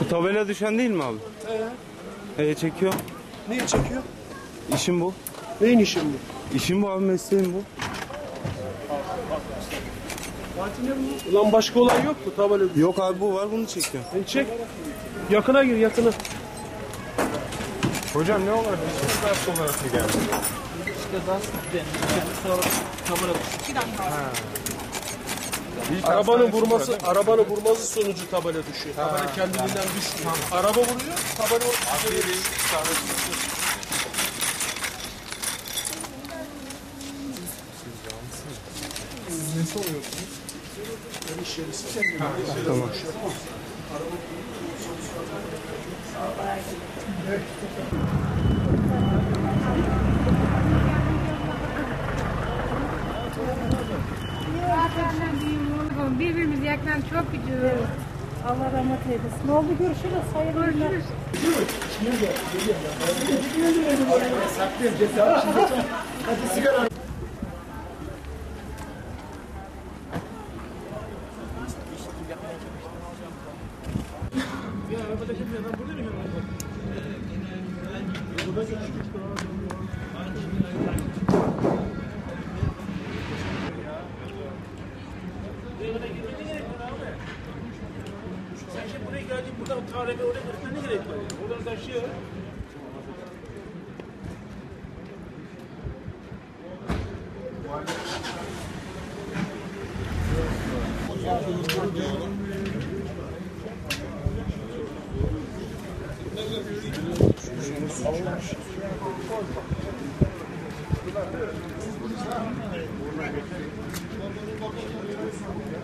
Bu tabela düşen değil mi abi? Ee, çekiyor. Neyi çekiyor? İşim bu. Neyin işin bu? İşim bu abi mesleğim bu. Ulan başka olay yok mu tabela? Yok abi bu var bunu çekiyor. E çek. Yakına gir yakına. Hocam ne olarak bir ders olarak mı geldi? Arabanın vurması, arabanın vurması sonucu tabela düşüyor. Tabela kendiliğinden düşmüyor. Araba vuruyor, tabela Birbirimizi yakından çok gidiyoruz. Allah rahmet eylesin. Ne oldu görüşürüz. Hayırlı günler. Görüşürüz. oradan talebi oraya götürmeye ne gerek var? Yani? Oradan taşıyor. Thank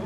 you.